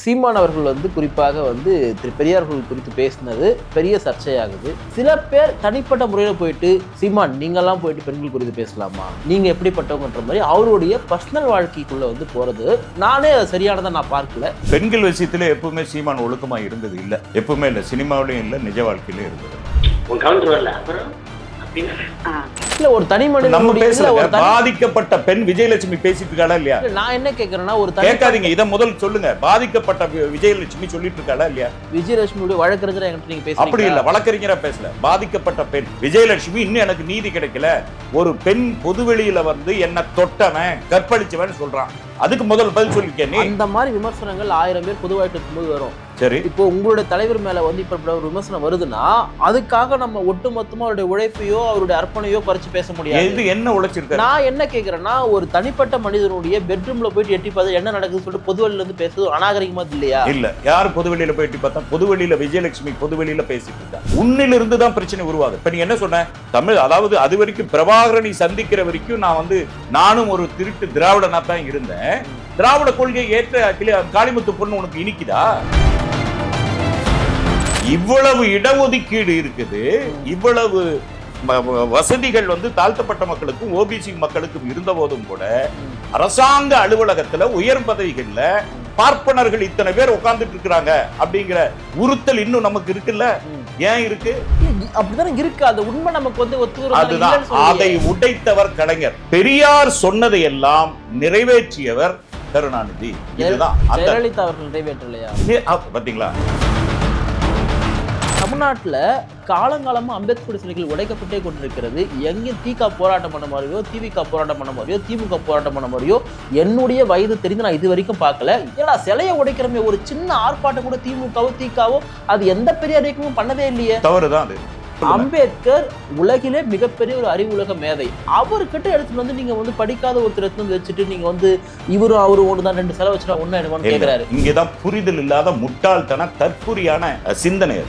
சீமான் அவர்கள் வந்து குறிப்பாக வந்து திரு பெரியார்கள் குறித்து பேசினது பெரிய சர்ச்சையாகுது. சில பேர் தனிப்பட்ட முறையில் போயிட்டு சீமான் நீங்கெல்லாம் போயிட்டு பெண்கள் குறித்து பேசலாமா? நீங்க எப்படிப்பட்டவங்கன்ற மாதிரி அவருடைய பர்சனல் வாழ்க்கைக்குள்ள வந்து போறது. நானே அது சரியானதை நான் பார்க்கல. பெண்கள் விஷயத்துல எப்பவுமே சீமான் ஒழுக்கமா இருந்தது இல்ல. எப்பவுமே இல்ல. சினிமாவிலையும் இல்ல நிஜ வாழ்க்கையிலும் இருந்தது. இல்ல ஒரு தனி நம்ம மனிதனுடைய இல்ல பேசல பாதிக்கப்பட்ட பெண் விஜயலட்சுமி பேசிட்டு இருக்காளா இல்லையா? இல்ல, நான் என்ன கேட்கறேன்னா ஒரு தனி கேட்காதீங்க இத முதல் சொல்லுங்க. பாதிக்கப்பட்ட விஜயலட்சுமி சொல்லிட்டு இருக்காளா இல்லையா? விஜயலட்சுமியுடைய வழக்கறிஞர் என்கிட்ட நீங்க அப்படி பேசுறீங்க இல்ல வழக்கறிஞரா பேசல. பாதிக்கப்பட்ட பெண். விஜயலட்சுமி இன்னும் எனக்கு நீதி கிடைக்கல. ஒரு பெண் பொதுவெளியில வந்து என்ன தொட்டவன் கற்பழிச்சவன் சொல்றான். அதுக்கு முதல் பதில் சொல்லிருக்கேன் நீ. அந்த மாதிரி விமர்சனங்கள் ஆயிரம் பேர் பொதுவாயிட்டு இருக்கும்போது வரும். சரி. இப்போ உங்களுடைய தலைவர் மேல வந்து இப்ப ஒரு விமர்சனம் வருதுன்னா அதுக்காக நம்ம ஒட்டுமொத்தமா அவருடைய உழைப்பையோ அவருடைய அர்ப்பணையோ குறைச்சு பேச முடியாது. இது என்ன உழைச்சிருக்காரு? நான் என்ன கேக்குறேன்னா ஒரு தனிப்பட்ட மனிதனுடைய பெட்ரூம்ல போயிட்டு எட்டி பார்த்து என்ன நடக்குதுன்னு சொல்லிட்டு பொதுவெளியில இருந்து பேசுறது அநாகரிகமா இல்லையா? இல்ல. யார் பொதுவெளியில போயிட்டு பார்த்தா பொதுவெளியில விஜயலட்சுமி பொதுவெளியில பேசிட்டு இருக்கா. உன்னில இருந்து தான் பிரச்சனை உருவாகுது. இப்ப நீ என்ன சொன்ன? தமிழ் அதாவது அது வரைக்கும் பிரபாகரனை சந்திக்கிற வரைக்கும் நான் வந்து நானும் ஒரு திருட்டு திராவிடனா தான் இருந்தேன். திராவிட கொள்கையை ஏற்ற கிளி- காளிமுத்து பொண்ணு உனக்கு இனிக்குதா? இவ்வளவு இடஒதுக்கீடு இருக்குது. இவ்வளவு வசதிகள் வந்து தாழ்த்தப்பட்ட மக்களுக்கும் ஓபிசி மக்களுக்கும் இருந்த போதும் கூட அரசாங்க அலுவலகத்துல உயர் பதவிகள்ல பார்ப்பனர்கள் இத்தனை பேர் உட்கார்ந்துட்டு இருக்கிறாங்க அப்படிங்கிற உறுத்தல் இன்னும் நமக்கு இருக்குல்ல? ஏன் இருக்கு? அப்படிதானே இருக்கு. அந்த உண்மை நமக்கு வந்து ஒத்துக்கிறோம் அதுதான். அதை உடைத்தவர் கலைஞர். பெரியார் சொன்னதை எல்லாம் நிறைவேற்றியவர் கருணாநிதி. இதுதான் ஜெயலலிதா அவர்கள் நிறைவேற்றலையா? பாத்தீங்களா? தமிழ்நாட்டுல காலங்காலமா அம்பேத்கர் சிலைகள் உடைக்கப்பட்டே கொண்டிருக்கிறது. எங்க திக போராட்டம் பண்ண மாதிரியோ திமுக போராட்டம் பண்ண மாதிரியோ திமுக போராட்டம் பண்ண மாதிரியோ என்னுடைய வயது தெரிந்து நான் இது வரைக்கும் பார்க்கல. ஏன்னா சிலையை உடைக்கிறமே ஒரு சின்ன ஆர்ப்பாட்டம் கூட திமுகவோ திகாவோ அது எந்த பெரிய இயக்கமும் பண்ணதே இல்லையே. தவறுதான் அது. அம்பேத்கர் உலகிலே மிகப்பெரிய ஒரு அறிவுலக மேதை. அவர்கிட்ட எடுத்துட்டு வந்து நீங்க வந்து படிக்காத ஒருத்தர் எடுத்து வந்து வச்சுட்டு நீங்க வந்து இவரும் அவரும் ஒண்ணுதான் ரெண்டு செலவு வச்சுட்டா ஒண்ணு என்னன்னு கேக்குறாரு. இல்ல, இங்கதான் புரிதல் இல்லாத முட்டாள்தன தற்குறியான சிந்தனை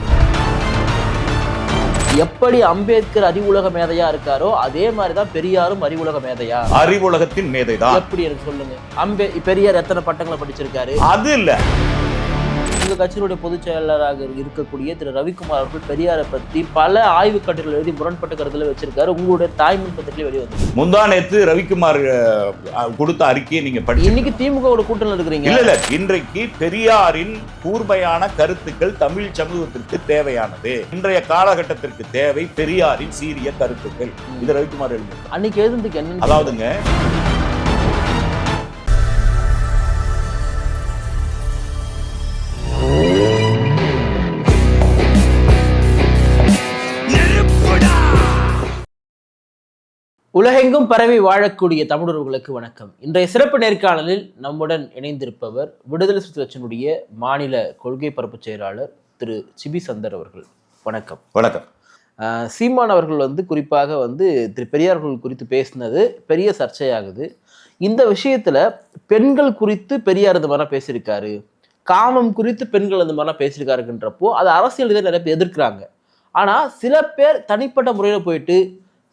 எப்படி அம்பேத்கர் அறிவுலக மேதையா இருக்காரோ அதே மாதிரிதான் பெரியாரும் அறிவுலக மேதையா. அறிவுலகத்தின் மேதைதான். எப்படி எனக்கு சொல்லுங்க. அம்பே பெரியார் எத்தனை பட்டங்களை படிச்சிருக்காரு? அது இல்ல. உங்க கட்சியினுடைய பொதுச் செயலாளராக இருக்கக்கூடிய திரு ரவிக்குமார் அவர்கள் பெரியாரை பத்தி பல ஆய்வு கட்டுரைகள் எழுதி முரண்பட்ட கருத்துல வச்சிருக்காரு. உங்களுடைய தாய்மண் பத்திரிகை வெளியே வந்து முந்தா நேத்து ரவிக்குமார் கொடுத்த அறிக்கையை நீங்க படிச்சு இன்னைக்கு திமுக கூட்டணியில் இருக்கிறீங்க. இல்ல இல்ல இன்றைக்கு பெரியாரின் கூர்மையான கருத்துக்கள் தமிழ் சமூகத்திற்கு தேவையானது. இன்றைய காலகட்டத்திற்கு தேவை பெரியாரின் சீரிய கருத்துக்கள். இது ரவிக்குமார் எழுதி அன்னைக்கு எழுதுறதுக்கு என்ன? அதாவதுங்க உலகெங்கும் பரவி வாழக்கூடிய தமிழர்களுக்கு வணக்கம். இன்றைய சிறப்பு நேர்காணலில் நம்முடன் இணைந்திருப்பவர் விடுதலை சிறுத்தை கட்சியினுடைய மாநில கொள்கை பரப்பு செயலாளர் திரு சிபி சந்தர் அவர்கள். வணக்கம். வணக்கம். சீமான் அவர்கள் வந்து குறிப்பாக வந்து திரு பெரியார் அவர்கள் குறித்து பேசினது பெரிய சர்ச்சையாகுது. இந்த விஷயத்துல பெண்கள் குறித்து பெரியார் இந்த மாதிரிலாம் பேசியிருக்காரு. காமம் குறித்து பெண்கள் இந்த மாதிரிலாம் பேசியிருக்காருன்றப்போ அது அரசியல் ரீதியா நிறைய பேர் எதிர்க்கிறாங்க. ஆனா சில பேர் தனிப்பட்ட முறையில் போயிட்டு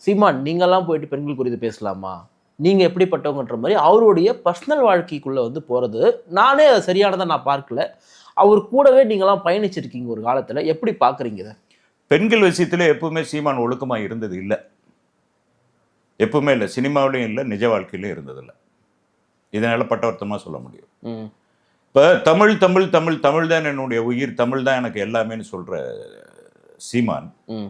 சீமான் நீங்கெல்லாம் போயிட்டு பெண்கள் குறித்து பேசலாமா? நீங்க எப்படிப்பட்டவங்கன்ற மாதிரி அவருடைய பர்சனல் வாழ்க்கைக்குள்ள வந்து போறது நானே அது சரியானதை நான் பார்க்கல. அவர் கூடவே நீங்களாம் பயணிச்சிருக்கீங்க ஒரு காலத்துல. எப்படி பாக்குறீங்க இதை? பெண்கள் விஷயத்துல எப்பவுமே சீமான் ஒழுக்கமா இருந்தது இல்ல. எப்பவுமே இல்ல. சினிமாவிலையும் இல்ல நிஜ வாழ்க்கையிலும் இருந்தது இல்ல இதனால பட்டவர்த்தமா சொல்ல முடியும். ம். இப்ப தமிழ் தமிழ் தமிழ் தமிழ் தான் என்னுடைய உயிர் தமிழ் தான் எனக்கு எல்லாமேன்னு சொல்ற சீமான் ம்.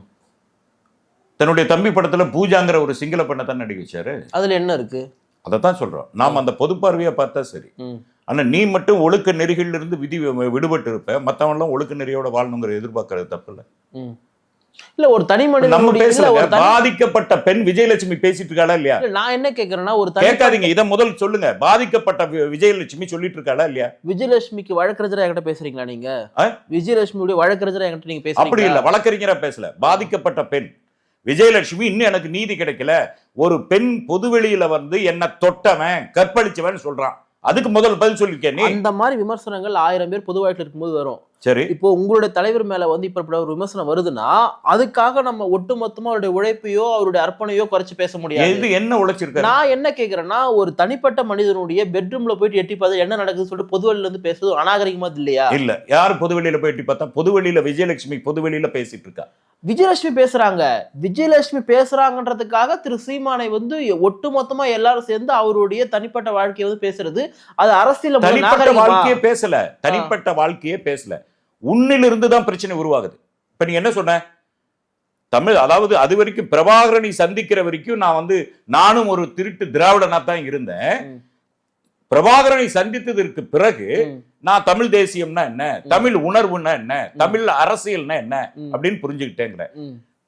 தன்னுடைய தம்பி படத்துல பூஜாங்கிற ஒரு சிங்கள பெண்ணை தான் நடிக்க வச்சாரு. அதுல என்ன இருக்கு? அதை தான் சொல்றோம். நாம் அந்த பொது பார்வையா பார்த்தா சரி. ஆனா நீ மட்டும் ஒழுக்க நெறிகளில் இருந்து விதி விடுபட்டு இருப்ப மத்தவன்லாம் ஒழுக்க நெறியோட வாழணுங்கிற எதிர்பார்க்கறது தப்பு இல்ல. இல்ல ஒரு தனி நம்ம மனிதனுடைய இல்ல பேசல பாதிக்கப்பட்ட பெண் விஜயலட்சுமி பேசிட்டு இருக்காளா இல்லையா? இல்ல, நான் என்ன கேக்குறேன்னா ஒரு கேட்காதீங்க இத முதல் சொல்லுங்க. பாதிக்கப்பட்ட விஜயலட்சுமி சொல்லிட்டு இருக்காளா இல்லையா? விஜயலட்சுமிக்கு வழக்கறிஞரா என்கிட்ட பேசுறீங்களா நீங்க? விஜயலட்சுமியுடைய வழக்கறிஞரா என்கிட்ட நீங்க அப்படி இல்ல வழக்கறிஞரா பேசல. பாதிக்கப்பட்ட பெண். விஜயலட்சுமி இன்னும் எனக்கு நீதி கிடைக்கல. ஒரு பெண் பொதுவெளியில வந்து என்ன தொட்டவன் கற்பழிச்சவன் சொல்றான். அதுக்கு முதல் பதில் சொல்லியிருக்கேன் இந்த அந்த மாதிரி விமர்சனங்கள் ஆயிரம் பேர் பொது வாழ்க்கையில் இருக்கும்போது வரும். சரி. இப்போ உங்களுடைய தலைவர் மேல வந்து இப்ப ஒரு விமர்சனம் வருதுன்னா அதுக்காக நம்ம ஒட்டுமொத்தமா அவருடைய உழைப்பையோ அவருடைய அர்ப்பணையோ குறைச்சு பேச முடியாது. எது என்ன உழைச்சிருக்காரு? நான் என்ன கேக்குறேன்னா ஒரு தனிப்பட்ட மனிதனுடைய பெட்ரூம்ல போயிட்டு எட்டி பார்த்து என்ன நடக்குதுன்னு சொல்லிட்டு பொதுவெளியில இருந்து பேசுறது அநாகரிகமா இல்லையா? இல்ல. யார் பொதுவெளியில போயிட்டு பார்த்தா பொதுவெளியில விஜயலட்சுமி பொதுவெளியில பேசிட்டு இருக்கா? விஜயலட்சுமி பேசுறாங்க. விஜயலட்சுமி பேசுறாங்கன்றதுக்காக திரு சீமானை வந்து ஒட்டுமொத்தமா எல்லாரும் சேர்ந்து அவருடைய தனிப்பட்ட வாழ்க்கையை வந்து பேசுறது. அது அரசியல் வாழ்க்கையே பேசல. தனிப்பட்ட வாழ்க்கையே பேசல. உன்னிலிருந்து தான் பிரச்சனை உருவாகுது. இப்ப நீ என்ன சொன்ன? தமிழ் அதாவது அது வரைக்கும் பிரபாகரனை சந்திக்கிற வரைக்கும் நான் வந்து நானும் ஒரு திருட்டு திராவிடனா தான் இருந்தேன். பிரபாகரனை சந்தித்ததற்கு பிறகு நான் தமிழ் தேசியம்னா என்ன? தமிழ் உணர்வுன்னா என்ன? தமிழ் அரசியல்னா என்ன? அப்படின்னு புரிஞ்சுக்கிட்டேங்கிற.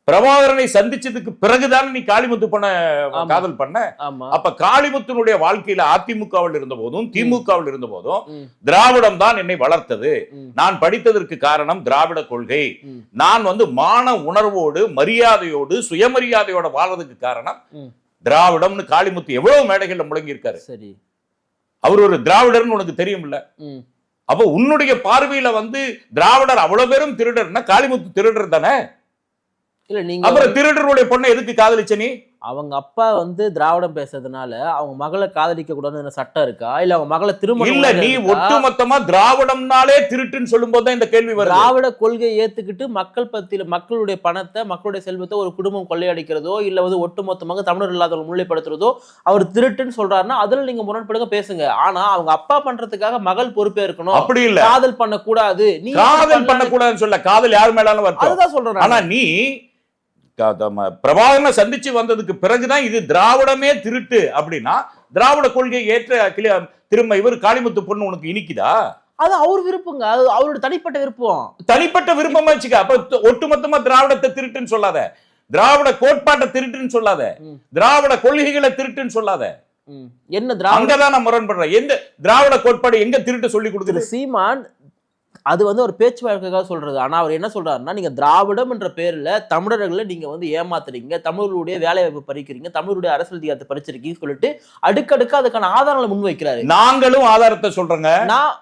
பிரபாகரனை சந்திச்சதுக்கு பிறகுதான் நீ காளிமுத்து பண்ண. காதல் பண்ண அப்ப காளிமுத்துனுடைய வாழ்க்கையில அதிமுகவில் இருந்த போதும் திமுகவில் இருந்த போதும். திராவிடம் தான் என்னை வளர்த்தது. நான் படித்ததற்கு காரணம் திராவிட கொள்கை. நான் வந்து மான உணர்வோடு மரியாதையோடு சுயமரியாதையோட வாழ்றதுக்கு காரணம். திராவிடம்னு காளிமுத்து எவ்வளவு மேடைகள்ல முழங்கி இருக்காரு சரி அவர் ஒரு திராவிடர்னு உனக்கு தெரியும்ல. அப்போ உன்னுடைய பார்வையில வந்து திராவிடர் அவ்வளவு பேரும் திருடர்னா காளிமுத்து திருடர் தானே இல்ல நீங்க அப்புறம் திருடருடைய பொண்ணை எதுக்கு காதலிச்ச நீ? அவங்க அப்பா வந்து திராவிடம் பேசுறதுனால அவங்க மகளை காதலிக்க கூடாதுன்னு சட்டம் இருக்கா? இல்ல அவங்க மகளை திருமணம் இல்ல நீ? ஒட்டுமொத்தமா திராவிடம்னாலே திருட்டுன்னு சொல்லும் போது தான் இந்த கேள்வி வருது. திராவிட கொள்கையை ஏத்துக்கிட்டு மக்கள் பத்தியில மக்களுடைய பணத்தை மக்களுடைய செல்வத்தை ஒரு குடும்பம் கொள்ளையடிக்கிறதோ இல்ல வந்து ஒட்டுமொத்தமாக தமிழர் இல்லாதவங்க முன்னிலைப்படுத்துறதோ அவர் திருட்டுன்னு சொல்றாருன்னா அதுல நீங்க முரண்படுங்க பேசுங்க. ஆனா அவங்க அப்பா பண்றதுக்காக மகள் பொறுப்பே இருக்கணும். அப்படி இல்ல. காதல் பண்ண கூடாது நீ காதல் பண்ணக்கூடாதுன்னு சொல்ல காதல் யார் மேலாலும் அதுதான் சொல்றேன் ஆனா. நீ பிரபாகரனை சந்திச்சு வந்ததுக்கு பிறகுதான் இது திராவிடமே திருட்டு அப்படின்னா திராவிட கொள்கையை ஏற்ற கிளி- திரும்ப இவர் காளிமுத்து பொண்ணு உனக்கு இனிக்குதா? அது அவர் விருப்பங்க. அது அவரோட தனிப்பட்ட விருப்பம். தனிப்பட்ட விருப்பமா வச்சுக்க. அப்ப ஒட்டுமொத்தமா திராவிடத்தை திருட்டுன்னு சொல்லாத. திராவிட கோட்பாட்டை திருட்டுன்னு சொல்லாத. திராவிட கொள்கைகளை திருட்டுன்னு சொல்லாத. என்ன திராவிட அங்கதான் நான் முரண்படுறேன் எந்த திராவிட கோட்பாடு எங்க திருட்டு சொல்லி கொடுக்குது? சீமான் அது வந்து ஒரு பேச்சு வழக்குக்காக சொல்றது ஆனா அவர் என்ன சொல்றாருன்னா நீங்க திராவிடம் என்ற பேர்ல தமிழர்களை நீங்க வந்து ஏமாத்துறீங்க தமிழர்களுடைய வேலை வாய்ப்பு பறிக்கிறீங்க தமிழருடைய அரசியல் அதிகாரத்தை பறிச்சிருக்கீங்கன்னு சொல்லிட்டு அடுக்கடுக்க அதுக்கான ஆதாரங்களை முன்வைக்கிறாரு நாங்களும் ஆதாரத்தை சொல்றேங்க நான்.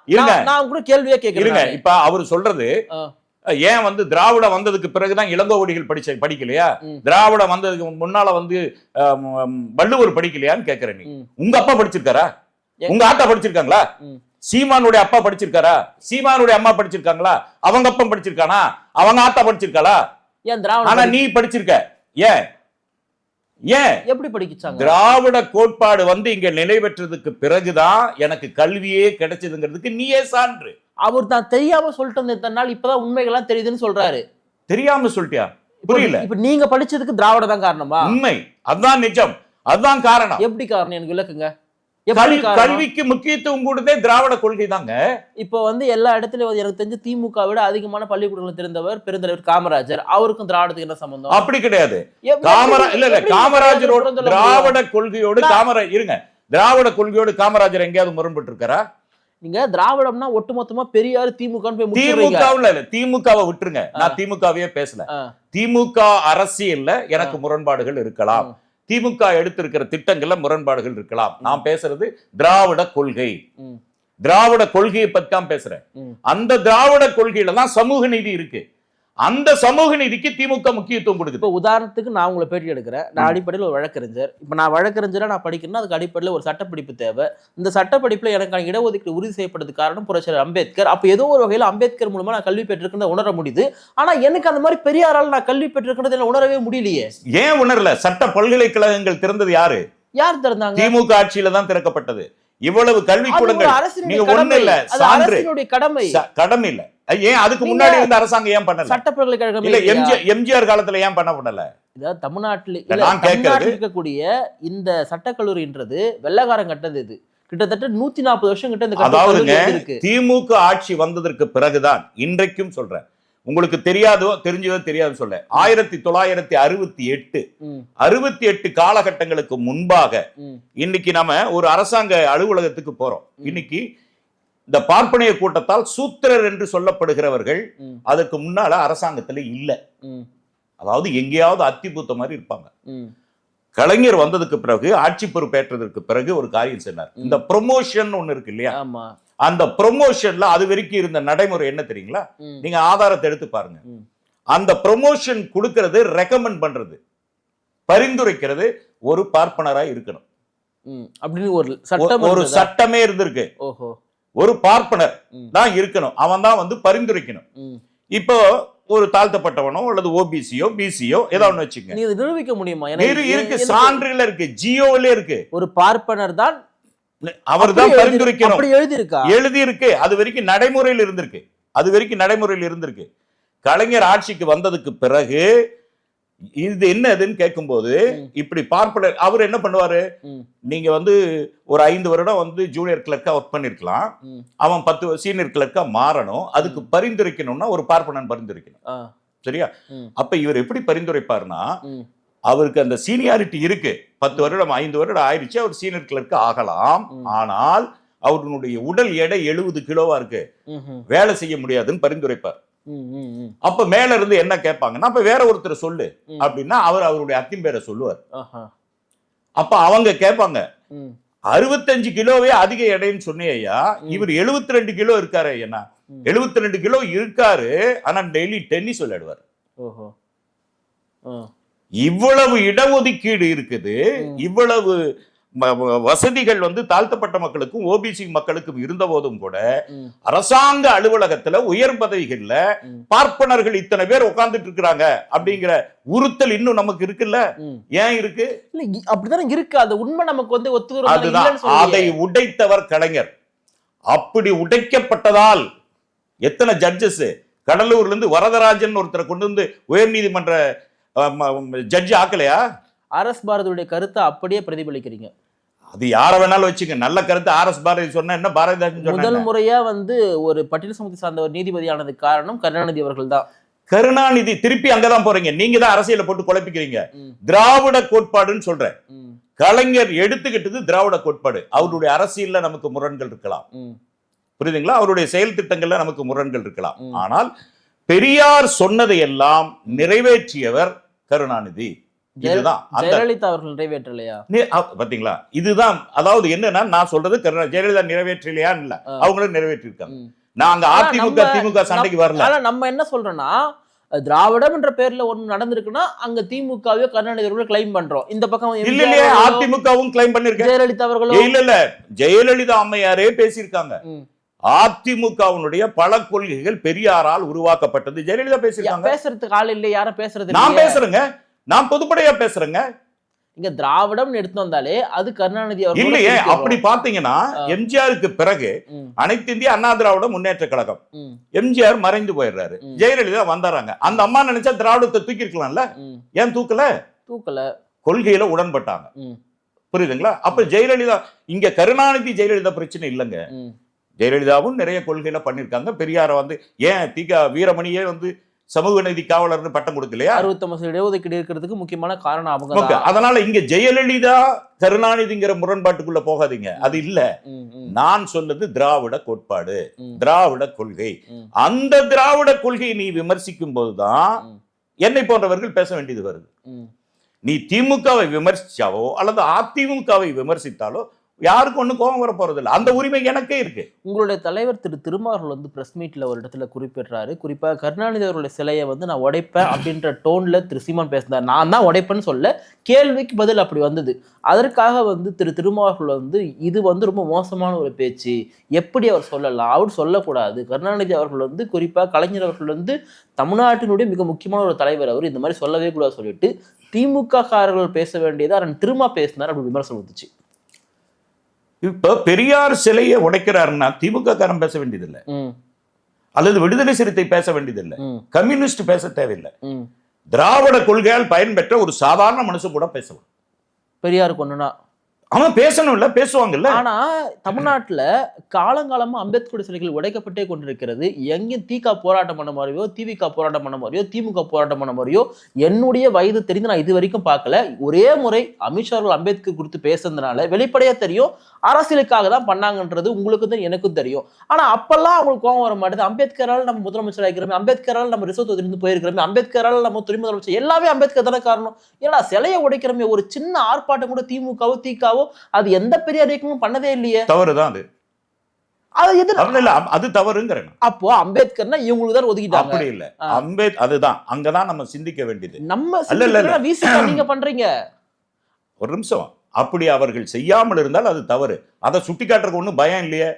நான்- கூட கேள்வியே கேட்கிறேன் இப்ப அவர் சொல்றது. ஏன் வந்து திராவிடம் வந்ததுக்கு பிறகுதான் இளங்கோவடிகள் படிச்ச படிக்கலையா ம். திராவிடம் வந்ததுக்கு முன்னால வந்து வள்ளுவர் படிக்கலையான்னு கேக்குற நீ. உங்க அப்பா படிச்சிருக்காரா உங்க ஆத்தா படிச்சிருக்காங்களா. சீமானுடைய அப்பா படிச்சிருக்காரா? சீமானுடைய அம்மா படிச்சிருக்காங்களா? அவங்க அப்பா படிச்சிருக்கானா? அவங்க ஆத்தா படிச்சிருக்காளா? ஆனா நீ படிச்சிருக்க. ஏன்? ஏன்? எப்படி படிக்கிச்சாங்க? திராவிட கோட்பாடு வந்து இங்க நிலை பெற்றதுக்கு பிறகுதான் எனக்கு கல்வியே கிடைச்சதுங்கிறதுக்கு நீயே சான்று. அவர் தான் தெரியாம சொல்லிட்டு இத்தனை நாள் இப்பதான் உண்மைகள்லாம் தெரியுதுன்னு சொல்றாரு. தெரியாம சொல்லிட்டியா? புரியல. இப்ப நீங்க படிச்சதுக்கு திராவிடம் தான் காரணமா? உண்மை. அதுதான் நிஜம். அதுதான் காரணம். எப்படி காரணம் எனக்கு விளக்குங்க? கல்விக்கு முக்கியத்துவம் கொடுத்தே திராவிட கொள்கை தாங்க இப்போ வந்து எல்லா இடத்துலயும் எனக்கு தெரிஞ்சு திமுக விட அதிகமான பள்ளிக்கூடங்களை திறந்தவர் பெருந்தலைவர் காமராஜர். அவருக்கும் திராவிடத்துக்கு என்ன சம்பந்தம்? அப்படி கிடையாது. காமரா இல்ல காமராஜரோட? திராவிட கொள்கையோடு காமரா இருங்க. திராவிட கொள்கையோடு காமராஜர் எங்கேயாவது முரண்பட்டு இருக்காரா நீங்க திராவிடம்னா ஒட்டுமொத்தமா பெரியார் திமுக. திமுகவுல இல்ல திமுகவை விட்டுருங்க. நான் திமுகவையே பேசல. திமுக அரசியல்ல எனக்கு முரண்பாடுகள் இருக்கலாம். திமுக எடுத்திருக்கிற திட்டங்கள்ல முரண்பாடுகள் இருக்கலாம். நான் பேசுறது திராவிட கொள்கை. திராவிட கொள்கையை பத்தி தான் பேசுறேன். அந்த திராவிட கொள்கையில தான் சமூக நீதி இருக்கு. அந்த சமூக நீதிக்கு திமுக முக்கியத்துவம் கொடுக்குது. இப்போ உதாரணத்துக்கு நான் உங்களை பேட்டி எடுக்கிறேன். நான் அடிப்படையில் ஒரு வழக்கறிஞர். இப்போ நான் வழக்கறிஞரா நான் படிக்கணும்னா அதுக்கு அடிப்படையில் ஒரு சட்டப்படிப்பு தேவை. இந்த சட்டப்படிப்புல எனக்கான இடஒதுக்கீடு உறுதி செய்யப்படுறது காரணம் புரட்சியாளர் அம்பேத்கர். அப்போ ஏதோ ஒரு வகையில் அம்பேத்கர் மூலமா நான் கல்வி பெற்றிருக்கிறத உணர முடியுது. ஆனா எனக்கு அந்த மாதிரி பெரியாரால் நான் கல்வி பெற்றிருக்கிறது என்னால உணரவே முடியலையே. ஏன் உணரல? சட்ட பல்கலைக்கழகங்கள் திறந்தது யாரு? யார் திறந்தாங்க? திமுக ஆட்சியில தான் திறக்கப்பட்டது. இவ்வளவு ஒரு அரசினுடைய நீங்க ஒண்ணு இல்ல, சான்று. கடமை. கடமை இல்ல ஏன் அதுக்கு முன்னாடி இருந்த அரசாங்கம் ஏன் பண்ணல? சட்ட பல்கலைக்கழகம் இல்ல? எம்ஜிஆர் எம்ஜிஆர் காலத்துல ஏன் பண்ண பண்ணல? இதாவது தமிழ்நாட்டில் தமிழ்நாட்டில் இருக்கக்கூடிய இந்த சட்டக்கல்லூரின்றது வெள்ளக்காரன் கட்டது இது. கிட்டத்தட்ட நூத்தி நாற்பது வருஷம் கிட்ட இந்த அதாவதுங்க திமுக ஆட்சி வந்ததற்கு பிறகுதான் இன்றைக்கும் சொல்றேன் உங்களுக்கு தெரியாதோ தெரிஞ்சதோ தெரியாதுன்னு சொல்ல. ஆயிரத்தி தொள்ளாயிரத்தி அறுபத்தி எட்டு அறுபத்தி எட்டு காலகட்டங்களுக்கு முன்பாக இன்னைக்கு நம்ம ஒரு அரசாங்க அலுவலகத்துக்கு போறோம். இன்னைக்கு இந்த பார்ப்பனைய கூட்டத்தால் சூத்திரர் என்று சொல்லப்படுகிறவர்கள் ம், அதுக்கு முன்னால அரசாங்கத்துல இல்ல. அதாவது எங்கேயாவது அத்திபூத்த மாதிரி இருப்பாங்க. கலைஞர் வந்ததுக்கு பிறகு ஆட்சி பொறுப்பேற்றதற்கு பிறகு ஒரு காரியம் சொன்னார் இந்த ப்ரொமோஷன் ஒண்ணு இருக்கு இல்லையா? ஆமா. அந்த ப்ரொமோஷன்ல அது வரைக்கும் இருந்த நடைமுறை என்ன தெரியுங்களா. நீங்க ஆதாரத்தை எடுத்து பாருங்க. அந்த ப்ரொமோஷன் கொடுக்கிறது ரெக்கமெண்ட் பண்றது பரிந்துரைக்கிறது ஒரு பார்ப்பனரா இருக்கணும். அப்படின்னு ஒரு சட்டம் ஒரு இருந்ததா? சட்டமே இருந்திருக்கு. ஓஹோ. ஒரு பார்ப்பனர். தான் இருக்கணும். அவன் தான் வந்து பரிந்துரைக்கணும். இப்போ ஒரு தாழ்த்தப்பட்டவனோ அல்லது ஓபிசியோ பிசியோ ஏதோ வச்சுங்க நீ இதை நிரூபிக்க முடியுமா? இருக்கு. சான்றுல இருக்கு. ஜியோல இருக்கு. ஒரு பார்ப்பனர் தான் அவர் தான் எழுதி- பரிந்துரைக்கணும் எழுதி இருக்கா அது வரைக்கும் நடைமுறையில் இருந்திருக்கு அது வரைக்கும் நடைமுறையில் இருந்திருக்கு கலைஞர் ஆட்சிக்கு வந்ததுக்கு பிறகு இது என்னதுன்னு கேட்கும்போது. இப்படி பார்ப்பனர் அவர் என்ன பண்ணுவாரு. நீங்க வந்து ஒரு ஐந்து வருடம் வந்து ஜூனியர் கிளர்க்கா ஒர்க் பண்ணிருக்கலாம். அவன் பத்து சீனியர் கிளர்க்கா மாறணும் அதுக்கு பரிந்துரைக்கணும்னா ஒரு பார்ப்பனன் பரிந்துரைக்கணும். சரியா. அப்ப இவர் எப்படி பரிந்துரைப்பார்னா. அவருக்கு அந்த சீனியாரிட்டி இருக்கு பத்து வருடம் ஐந்து வருடம் ஆயிடுச்சு அவர் சீனியர் கிளர்க்கு ஆகலாம். ஆனால் அவருடைய உடல் எடை எழுபது கிலோவா இருக்கு. வேலை செய்ய முடியாதுன்னு பரிந்துரைப்பார். அப்ப மேல இருந்து என்ன கேட்பாங்கன்னா அப்ப வேற ஒருத்தர் சொல்லு. அப்படின்னா அவர் அவருடைய அத்தின் பேரை சொல்லுவார். அப்ப அவங்க கேட்பாங்க. அறுபத்தஞ்சு கிலோவே அதிக எடைன்னு சொன்னியா ம். இவர் 72 ரெண்டு கிலோ இருக்காரு ம். 72 ரெண்டு கிலோ இருக்காரு ஆனா டெய்லி டென்னிஸ் விளையாடுவார். இவ்வளவு இடஒதுக்கீடு இருக்குது. இவ்வளவு வசதிகள் வந்து தாழ்த்தப்பட்ட மக்களுக்கும் ஓபிசி மக்களுக்கும் இருந்த போதும் கூட. அரசாங்க அலுவலகத்துல உயர் பதவிகள்ல. பார்ப்பனர்கள் இத்தனை பேர் உட்கார்ந்துட்டு இருக்கிறாங்க அப்படிங்கிற உறுத்தல் இன்னும் நமக்கு இருக்குல்ல. ஏன் இருக்கு அப்படித்தானே இருக்கு அது உண்மை நமக்கு வந்து ஒத்து அதுதான் அதை உடைத்தவர் கலைஞர் அப்படி உடைக்கப்பட்டதால் எத்தனை ஜட்ஜஸ் கடலூர்ல இருந்து வரதராஜன் ஒருத்தரை கொண்டு வந்து உயர்நீதிமன்ற ஜட்ஜ் ஆக்கலையா? ஆர் எஸ் பாரதியுடைய கருத்தை அப்படியே பிரதிபலிக்கிறீங்க. அது யார வேணாலும் வச்சுங்க. நல்ல கருத்து ஆர் எஸ் பாரதி சொன்ன என்ன பாரதிதாசன் சொன்ன முதல்? முறையா வந்து ஒரு பட்டியல் சமூகத்தை சார்ந்த ஒரு நீதிபதியானதுக்கு காரணம் கருணாநிதி அவர்கள் தான். கருணாநிதி திருப்பி அங்கதான் போறீங்க. நீங்க தான் அரசியலை போட்டு குழப்பிக்கிறீங்க. திராவிட கோட்பாடுன்னு சொல்றேன். கலைஞர் எடுத்துக்கிட்டது திராவிட கோட்பாடு. அவருடைய அரசியல்ல நமக்கு முரண்கள் இருக்கலாம். புரியுதுங்களா? அவருடைய செயல் திட்டங்கள்ல நமக்கு முரண்கள் இருக்கலாம். ஆனால் பெரியார் சொன்னதை எல்லாம் நிறைவேற்றியவர் கருணாநிதி. இதுதான் ஜெயலலிதா அவர்கள் நிறைவேற்றலையா? பாத்தீங்களா? இதுதான் அதாவது என்னன்னா நான் சொல்றது கருணா ஜெயலலிதா நிறைவேற்றலையா இல்ல. அவங்களும் நிறைவேற்றிருக்காங்க. நாங்க அதிமுக திமுக சண்டைக்கு வரல. நம்ம என்ன சொல்றோம்னா திராவிடம் என்ற பேர்ல ஒண்ணு நடந்திருக்குன்னா அங்க திமுகவையோ கருணாநிதி கிளைம் பண்றோம். இந்த பக்கம் இல்ல இல்லையா அதிமுகவும் கிளைம் பண்ணிருக்கேன் ஜெயலலிதா அவர்களோ இல்ல இல்ல ஜெயலலிதா அம்மையாரே பேசியிருக்காங்க. அதிமுகவினுடைய பல கொள்கைகள் பெரியாரால் உருவாக்கப்பட்டது. ஜெயலலிதா பேசியிருக்காங்க. பேசுறதுக்கு ஆள் இல்ல யாரும் பேசுறது நான். பேசுறேங்க. நான் பொதுப்படையா பேசுறேங்க. இங்க திராவிடம்னு எடுத்து வந்தாலே அது கருணாநிதி அவர்களோட இல்லையே அப்படி பாத்தீங்கன்னா. எம்ஜிஆருக்கு பிறகு அனைத்து இந்திய அண்ணா திராவிட முன்னேற்ற கழகம். எம்ஜிஆர் மறைந்து போயிடுறாரு. ஜெயலலிதா வந்தாராங்க. அந்த அம்மா நினைச்சா திராவிடத்தை தூக்கி இருக்கலாம்ல. ஏன் தூக்கல? தூக்கல. கொள்கையில உடன்பட்டாங்க. புரியுதுங்களா? அப்ப ஜெயலலிதா இங்க கருணாநிதி ஜெயலலிதா பிரச்சனை இல்லைங்க. ஜெயலலிதாவும் நிறைய கொள்கையில பண்ணிருக்காங்க. பெரியார வந்து ஏன் திக வீரமணியே வந்து சமூக நீதி காவலர்னு பட்டம் கொடுக்கலையா? அறுபத்தொன்பது இடஒதுக்கீடு இருக்கிறதுக்கு முக்கியமான காரணம் அவங்க அதனால இங்க ஜெயலலிதா கருணாநிதிங்கிற முறைப்பாட்டுக்குள்ள போகாதீங்க. அது இல்ல. நான் சொன்னது திராவிட கோட்பாடு திராவிட கொள்கை. அந்த திராவிட கொள்கையை நீ விமர்சிக்கும் போதுதான். என்னை போன்றவர்கள் பேச வேண்டியது வருது. நீ திமுகவை விமர்சிச்சாவோ அல்லது அதிமுகவை விமர்சித்தாலோ யாருக்கும் ஒன்றும் கோபம் வர போறது அந்த உரிமை எனக்கே இருக்கு. உங்களுடைய தலைவர் திரு திருமாவர்கள் வந்து பிரஸ் மீட்ல ஒரு இடத்துல குறிப்பிடுறாரு. குறிப்பாக கருணாநிதி அவருடைய சிலையை வந்து நான் உடைப்பேன் அப்படின்ற டோன்ல திரு சீமான் பேசினார். நான் தான் உடைப்பேன்னு சொல்ல கேள்விக்கு பதில் அப்படி வந்தது. அதற்காக வந்து திரு திருமாவர்கள் வந்து இது வந்து ரொம்ப மோசமான ஒரு பேச்சு. எப்படி அவர் சொல்லலாம்? அவர் சொல்லக்கூடாது. கருணாநிதி அவர்கள் வந்து குறிப்பாக கலைஞர் அவர்கள் வந்து தமிழ்நாட்டினுடைய மிக முக்கியமான ஒரு தலைவர் அவர். இந்த மாதிரி சொல்லவே கூடாது சொல்லிட்டு திமுக காரர்கள் பேச வேண்டியதை அரண் திருமா பேசினார் அப்படி விமர்சனம் வந்துச்சு. இப்ப பெரியார் சிலையை உடைக்கிறாருன்னா திமுக காரன் பேச வேண்டியதில்லை. அல்லது விடுதலை சிறுத்தை பேச வேண்டியதில்லை. கம்யூனிஸ்ட் பேச தேவையில்லை. திராவிட கொள்கையால் பயன்பெற்ற ஒரு சாதாரண மனுஷன் கூட பேசலாம் பெரியார் கொண்டுனா அவன் பேசணும்ல பேசுவாங்கல்ல. ஆனா தமிழ்நாட்டுல காலங்காலமா அம்பேத்கர் சிலைகள் உடைக்கப்பட்டே கொண்டிருக்கிறது. எங்க தீகா போராட்டம் பண்ண மாதிரியோ திமுக போராட்டம் பண்ண மாதிரியோ திமுக போராட்டம் பண்ண மாதிரியோ என்னுடைய வயது தெரிந்து நான் இது வரைக்கும் பார்க்கல. ஒரே முறை அமித்ஷா அவர்கள் அம்பேத்கர் குறித்து பேசுனதுனால வெளிப்படையா தெரியும். அரசியலுக்காக தான் பண்ணாங்கன்றது உங்களுக்கு தான் எனக்கும் தெரியும். ஆனா அப்பெல்லாம் அவங்களுக்கு கோவம் வர மாட்டேது. அம்பேத்கரால் நம்ம முதலமைச்சர் ஆகிறோமே அம்பேத்கரால் நம்ம ரிசர்வ் இருந்து போயிருக்கிறோமே அம்பேத்கரால் நம்ம துணை முதலமைச்சர் எல்லாமே அம்பேத்கர் தானே காரணம். ஏன்னா சிலையை உடைக்கிறோமே ஒரு சின்ன ஆர்ப்பாட்டம் கூட திமுகவோ திகாவோ அது எந்த பெரிய இயக்கமும் பண்ணதே இல்லையே. தவறுதான் அது. அது தவறுங்கிறேன் அப்போ அம்பேத்கர்னா இவங்களுக்கு தான் ஒதுக்கிட்டாங்க. அப்படி இல்ல. அம்பேத் அதுதான். அங்கதான் நம்ம சிந்திக்க வேண்டியது. நம்ம இல்ல, இல்ல, நீங்க பண்றீங்க. ஒரு நிமிஷம். அப்படி அவர்கள் செய்யாமல் இருந்தால் அது தவறு. அதை சுட்டி காட்டுறதுக்கு ஒண்ணும் பயம் இல்லையே.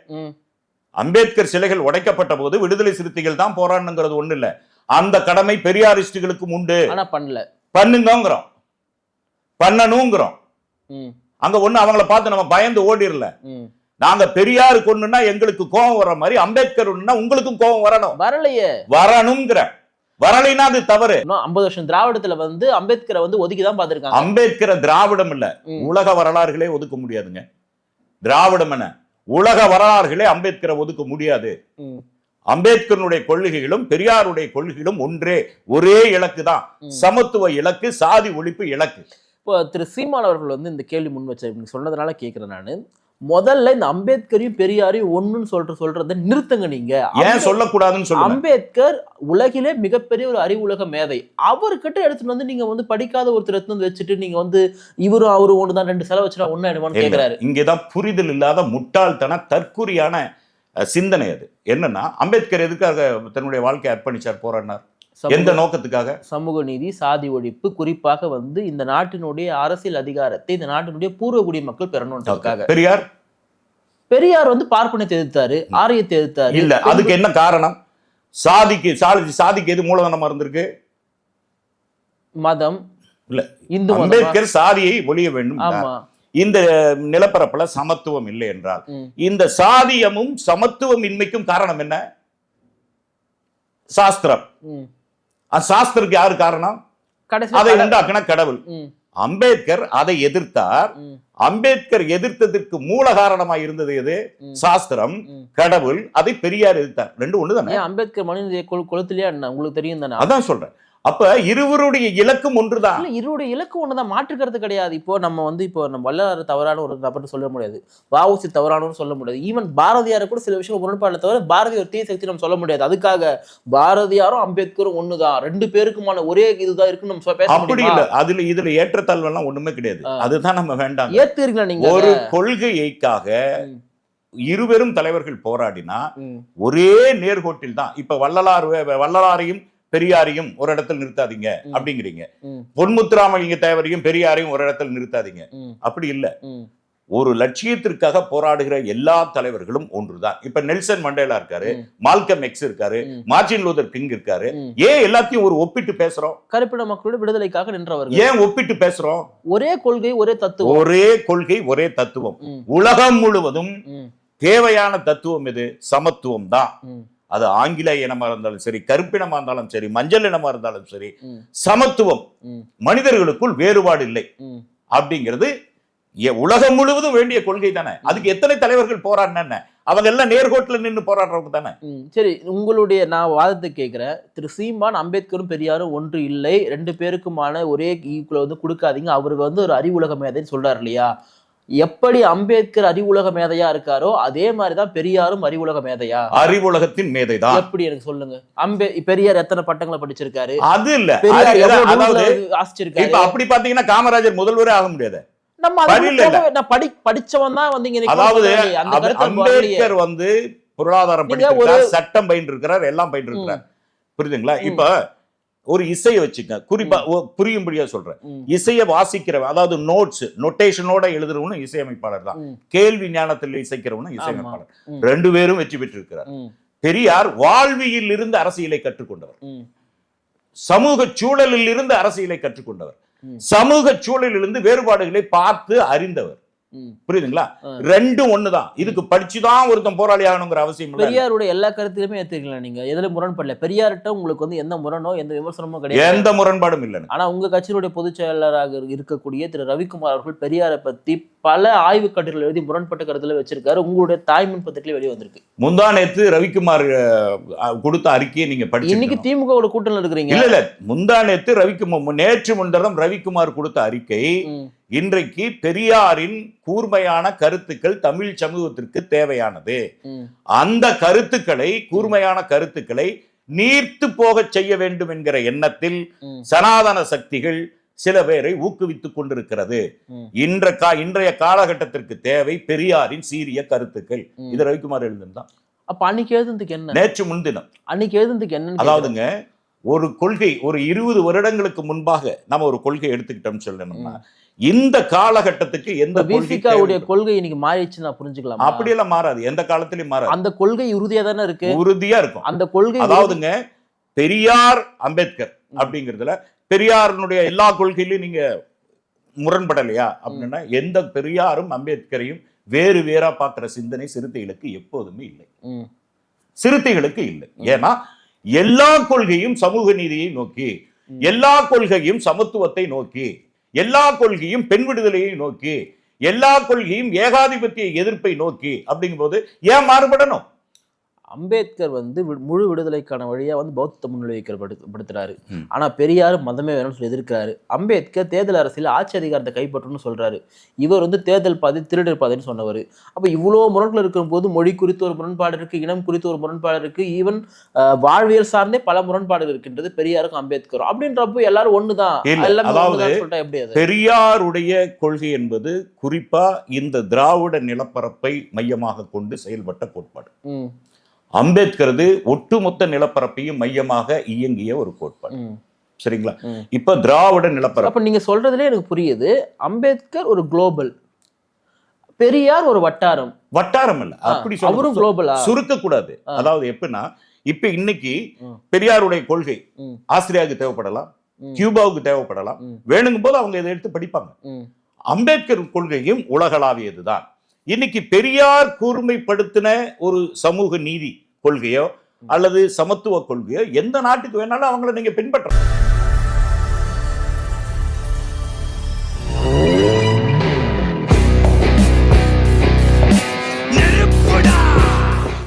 அம்பேத்கர் சிலைகள் உடைக்கப்பட்ட போது விடுதலை சிறுத்தைகள் தான் போராடணுங்கிறது ஒண்ணு இல்ல. அந்த கடமை பெரியாரிஸ்டுகளுக்கும் உண்டு. ஆனா பண்ணல. பண்ணுங்கிறோம் பண்ணணுங்கிறோம். அங்க ஒண்ணு அவங்கள பார்த்து நம்ம பயந்து ஓடிரல ம். நாங்க பெரியாரு கொண்டுனா எங்களுக்கு கோபம் வர மாதிரி அம்பேத்கர் உங்களுக்கும் கோபம் வரணும். வரலையே. வரணுங்கிற. வரலைன்னா அது தவறு. 50 வருஷம் திராவிடத்துல வந்து அம்பேத்கரை வந்து ஒதுக்கி தான் பாத்திருக்காங்க அம்பேத்கர திராவிடம் இல்ல. உலக வரலாறுகளே ஒதுக்க முடியாதுங்க. திராவிடம் என்ன? உலக வரலாறுகளே அம்பேத்கரை ஒதுக்க முடியாது. அம்பேத்கருடைய கொள்கைகளும் பெரியாருடைய கொள்கைகளும் ஒன்றே ஒரே இலக்கு தான். சமத்துவ இலக்கு சாதி ஒழிப்பு இலக்கு. இப்போ திரு சீமான் அவர்கள் வந்து இந்த கேள்வி முன் வச்ச நீங்க சொன்னதுனால கேக்குறேன் நானு. முதல்ல இந்த அம்பேத்கரையும் பெரியாரையும் ஒண்ணுன்னு சொல்ற சொல்றதை நிறுத்துங்க நீங்க. ஏன் சொல்லக்கூடாதுன்னு சொல்லுங்க. அம்பேத்கர் உலகிலே மிகப்பெரிய ஒரு அறிவுலக மேதை. அவர்கிட்ட எடுத்துட்டு வந்து நீங்க வந்து படிக்காத ஒருத்தர் எடுத்துட்டு வந்து வச்சுட்டு நீங்க வந்து இவரும் அவரும் ஒண்ணுதான் ரெண்டு செலவு வச்சுட்டா ஒண்ணு ஆயிடுவான்னு இல்ல, கேக்குறாரு. இங்கேதான் புரிதல் இல்லாத முட்டாள்தன தற்குறியான சிந்தனை அது. என்னன்னா அம்பேத்கர் எதுக்காக தன்னுடைய வாழ்க்கையை அர்ப்பணிச்சார் போராடினார்? எந்த நோக்கத்துக்காக? சமூக நீதி சாதி ஒழிப்பு குறிப்பாக வந்து இந்த நாட்டினுடைய அரசியல் அதிகாரத்தை இந்த நாட்டினுடைய பூர்வகுடி மக்கள் பெறணுன்றதுக்காக. பெரியார்? பெரியார் வந்து பார்ப்பனத்தை எதிர்த்தாரு ஆரியத்தை எதிர்த்தாரு இல்ல அதுக்கு என்ன காரணம்? சாதிக்கு சாதி சாதிக்கு எது மூலதனமா இருந்திருக்கு? மதம். இல்ல. இந்து அம்பேத்கர் சாதியை ஒழிய வேண்டும் ஆமா. இந்த நிலப்பரப்புல சமத்துவம் இல்லை என்றால். இந்த சாதியமும் சமத்துவம் இன்மைக்கும் காரணம் என்ன? சாஸ்திரம். சாஸ்திரத்துக்கு யாரு காரணம்? அதை உண்டாக்குன கடவுள். அம்பேத்கர் அதை எதிர்த்தார். அம்பேத்கர் எதிர்த்ததற்கு மூல காரணமா இருந்தது எது. சாஸ்திரம். கடவுள் அதை பெரியார் எதிர்த்தார். ரெண்டு ஒண்ணு தானே ஏன் அம்பேத்கர் மனித கொளுத்துலயா உங்களுக்கு தெரியும் தானே? அதான் சொல்றேன். அப்ப இருவருடைய இலக்கும் ஒன்றுதான். இருவருடைய இலக்கு ஒண்ணுதான். மாற்றுக்கிறது கிடையாது. இப்போ நம்ம வந்து இப்போ நம்ம வல்லாறு தவறான ஒரு நபர்னு சொல்ல முடியாது. வாவுசி தவறானு சொல்ல முடியாது. ஈவன் பாரதியாரை கூட சில விஷயம் முரண்பாடுல தவிர பாரதி ஒரு தீய சக்தி நம்ம சொல்ல முடியாது. அதுக்காக பாரதியாரும் அம்பேத்கரும் ஒண்ணுதான். ரெண்டு பேருக்குமான ஒரே இதுதான் இருக்குன்னு நம்ம பேச அப்படி இல்ல. அதுல இதுல ஏற்றத்தாழ்வு எல்லாம் ஒண்ணுமே கிடையாது. அதுதான் நம்ம வேண்டாம் ஏத்துக்கிறீங்களா நீங்க ஒரு ம், இருவரும் தலைவர்கள் போராடினா ஒரே நேர்கோட்டில் தான் இப்ப வள்ளலார் வள்ளலாரையும் பெரியாரையும் ஒரு இடத்துல நிறுத்தாதீங்க. அப்படிங்கிறீங்க. பொன்முத்துராமலிங்க தேவரையும் பெரியாரையும் ஒரு இடத்துல நிறுத்தாதீங்க. அப்படி இல்ல. ஒரு லட்சியத்திற்காக போராடுகிற எல்லா தலைவர்களும் ஒன்றுதான். இப்ப நெல்சன் மண்டேலா இருக்காரு மால்கம் எக்ஸ் இருக்காரு ம், மார்ட்டின் லூதர் கிங் இருக்காரு. ஏன் எல்லாத்தையும் ஒரு ஒப்பிட்டு பேசுறோம்? கருப்பின மக்களோட விடுதலைக்காக நின்றவர்கள். ஏன் ஒப்பிட்டு பேசுறோம்? ஒரே கொள்கை ஒரே தத்துவம். ஒரே கொள்கை ஒரே தத்துவம். உலகம் முழுவதும் தேவையான தத்துவம் எது? சமத்துவம் தான் அது ஆங்கில இனமா இருந்தாலும் சரி கருப்பினமா இருந்தாலும் சரி மஞ்சள் இனமா இருந்தாலும் சரி சமத்துவம் மனிதர்களுக்குள் வேறுபாடு இல்லை. அப்படிங்கிறது உலகம் முழுவதும் வேண்டிய கொள்கை தானே? அதுக்கு எத்தனை தலைவர்கள் போராடின அவங்க எல்லாம் நேர்கோட்டில் நின்று போராடுறவங்க தானே? சரி உங்களுடைய நான் வாதத்தை கேட்குறேன். திரு சீமான் அம்பேத்கரும் பெரியாரும் ஒன்று இல்லை. ரெண்டு பேருக்குமான ஒரே ஈக்குவலை வந்து கொடுக்காதீங்க. அவருக்கு வந்து ஒரு அறிவுலக மேதைன்னு சொல்றாரு இல்லையா? எப்படி அம்பேத்கர் அறிவுலக மேதையா இருக்காரோ அதே மாதிரிதான் பெரியாரும் அறிவுலக மேதையா. அறிவுலகத்தின் மேதைதான். எப்படி எனக்கு சொல்லுங்க? அம்பே பெரியார் எத்தனை பட்டங்களை படிச்சிருக்காரு? அது இல்ல. இப்ப அப்படி பாத்தீங்கன்னா காமராஜர் முதல்வரே ஆக முடியாது. நம்ம நான் படி படிச்சவன் தான் வந்து இங்க அதாவது. அம்பேத்கர் வந்து பொருளாதாரம் படிச்சிருக்கார் சட்டம் பயின்று இருக்கிறார் எல்லாம் பயின்று இருக்கிறார் புரியுதுங்களா. இப்ப ஒரு இசையை வச்சுக்க குறிப்பா புரியும்படியா சொல்றேன். இசையை வாசிக்கிறவன் அதாவது நோட்ஸ் நொட்டேஷனோட எழுதுறவனும் இசையமைப்பாளர் தான். கேள்வி ஞானத்தில் இசைக்கிறவனும் இசையமைப்பாளர். ரெண்டு பேரும் வெற்றி பெற்றிருக்கிறார். பெரியார் வாழ்வியில் இருந்து அரசியலை கற்றுக்கொண்டவர். சமூக சூழலில் இருந்து அரசியலை கற்றுக்கொண்டவர். சமூக சூழலில் இருந்து வேறுபாடுகளை பார்த்து அறிந்தவர். புரியுதுங்களா. ரெண்டும் ஒண்ணுதான். இதுக்கு படிச்சுதான் ஒருத்தன் போராளி ஆகணுங்கிற அவசியம் இல்ல. பெரியாருடைய எல்லா கருத்துலையுமே ஏத்துக்கலாம் நீங்க? எதுல முரண்படல. பெரியார்கிட்ட உங்களுக்கு வந்து எந்த முரணோ எந்த விமர்சனமோ கிடையாது. எந்த முரண்பாடும் இல்லைன்னு ஆனா உங்க கட்சியினுடைய பொதுச் செயலாளராக இரு- இருக்கக்கூடிய திரு ரவிக்குமார் அவர்கள் பெரியாரை பத்தி பல ஆய்வு கட்டுரைகள் எழுதி முரண்பட்ட கருத்துல வச்சிருக்காரு. உங்களுடைய தாய்மின் பத்திரிகையில வெளியே வந்திருக்கு. முந்தா நேத்து ரவிக்குமார் கொடுத்த அறிக்கையை நீங்க இன்னைக்கு படிச்சு திமுக ஒரு கூட்டணியில் இருக்கிறீங்க. இல்ல இல்ல. முந்தா நேத்து ரவிக்குமார் நேற்று முன்தினம் ரவிக்குமார் கொடுத்த அறிக்கை இன்றைக்கு பெரியாரின் கூர்மையான கருத்துக்கள் தமிழ் சமூகத்திற்கு தேவையானது. அந்த கருத்துக்களை கூர்மையான கருத்துக்களை நீர்த்து போகச் செய்ய வேண்டும் என்கிற எண்ணத்தில் சனாதன சக்திகள் சில பேரை ஊக்குவித்துக் கொண்டிருக்கிறது. இன்ற கா இன்றைய காலகட்டத்திற்கு தேவை பெரியாரின் சீரிய கருத்துக்கள். இது ரவிக்குமார் எழுதுதான் அப்ப அன்னைக்கு எழுதுனதுக்கு என்ன? நேற்று முன்தினம். அன்னைக்கு எழுதுனதுக்கு என்னன்னு அதாவதுங்க ஒரு கொள்கை ஒரு இருபது வருடங்களுக்கு முன்பாக நம்ம ஒரு கொள்கை எடுத்துக்கிட்டோம்னு சொல்லணும்னா இந்த காலகட்டத்துக்கு எந்த பிசிகாவுடைய? கொள்கை இன்னைக்கு மாறிடுச்சு நான் புரிஞ்சுக்கலாம்? அப்படியெல்லாம் மாறாது. எந்த காலத்திலயும் மாறாது. அந்த கொள்கை உறுதியா தானே இருக்கு? உறுதியா இருக்கும். அந்த கொள்கை அதாவதுங்க பெரியார் அம்பேத்கர் அப்படிங்கிறதுல பெரியாரினுடைய எல்லா கொள்கையிலும் நீங்க முரண்படலையா அப்படின்னா எந்த பெரியாரும் அம்பேத்கரையும் வேறு வேறா பார்க்கிற சிந்தனை சிறுத்தைகளுக்கு எப்போதுமே இல்லை. சிறுத்தைகளுக்கு இல்லை. ஏன்னா எல்லா கொள்கையும் சமூக நீதியை நோக்கி. எல்லா கொள்கையும் சமத்துவத்தை நோக்கி எல்லா கொள்கையும் பெண் விடுதலையை நோக்கி எல்லா கொள்கையும் ஏகாதிபத்திய எதிர்ப்பை நோக்கி அப்படிங்கும்போது ஏன் மாறுபடணும்? அம்பேத்கர் வந்து முழு விடுதலைக்கான வழியா வந்து பௌத்தத்தை முன்வைக்கப்படுத்துறாரு ம். ஆனா பெரியார் மதமே வேணும்னு சொல்லி எதிர்க்கிறாரு. அம்பேத்கர் தேர்தல் அரசியல் ஆட்சி அதிகாரத்தை கைப்பற்றணும்னு சொல்றாரு. இவர் வந்து தேர்தல் பாதை திருடர் பாதைன்னு சொன்னவர். அப்ப இவ்வளோ முரண்கள் இருக்கும்போது மொழி குறித்து ஒரு முரண்பாடு இருக்கு இனம் குறித்து ஒரு முரண்பாடு இருக்கு. ஈவன் வாழ்வியல் சார்ந்தே பல முரண்பாடுகள் இருக்கின்றது பெரியாருக்கும் அம்பேத்கரும். அப்படின்றப்போ எல்லாரும் ஒண்ணுதான். இல்ல, எல்லாமே பெரியாருடைய கொள்கை என்பது குறிப்பா இந்த திராவிட நிலப்பரப்பை மையமாக கொண்டு செயல்பட்ட கோட்பாடு. அம்பேத்கரது ஒட்டுமொத்த நிலப்பரப்பையும் மையமாக இயங்கிய ஒரு கோட்பாடு. சரிங்களா. இப்ப திராவிட நிலப்பரப்பு. அப்ப நீங்க சொல்றதுல எனக்கு புரியுது. அம்பேத்கர் ஒரு குளோபல். பெரியார் ஒரு வட்டாரம். வட்டாரம் இல்ல. அப்படி அவரும் குளோபலா? சுருக்க கூடாது. அதாவது எப்படின்னா இப்ப இன்னைக்கு. பெரியாருடைய கொள்கை. ஆஸ்திரியாவுக்கு தேவைப்படலாம். கியூபாவுக்கு தேவைப்படலாம். வேணுங்கும் போது அவங்க இதை எடுத்து படிப்பாங்க. அம்பேத்கர் கொள்கையும் உலகளாவியதுதான். இன்னைக்கு பெரியார் கூர்மைப்படுத்தின ஒரு சமூக நீதி கொள்கையோ அல்லது சமத்துவ கொள்கையோ எந்த நாட்டுக்கு வேணாலும் அவங்கள நீங்க பின்பற்றலாம்.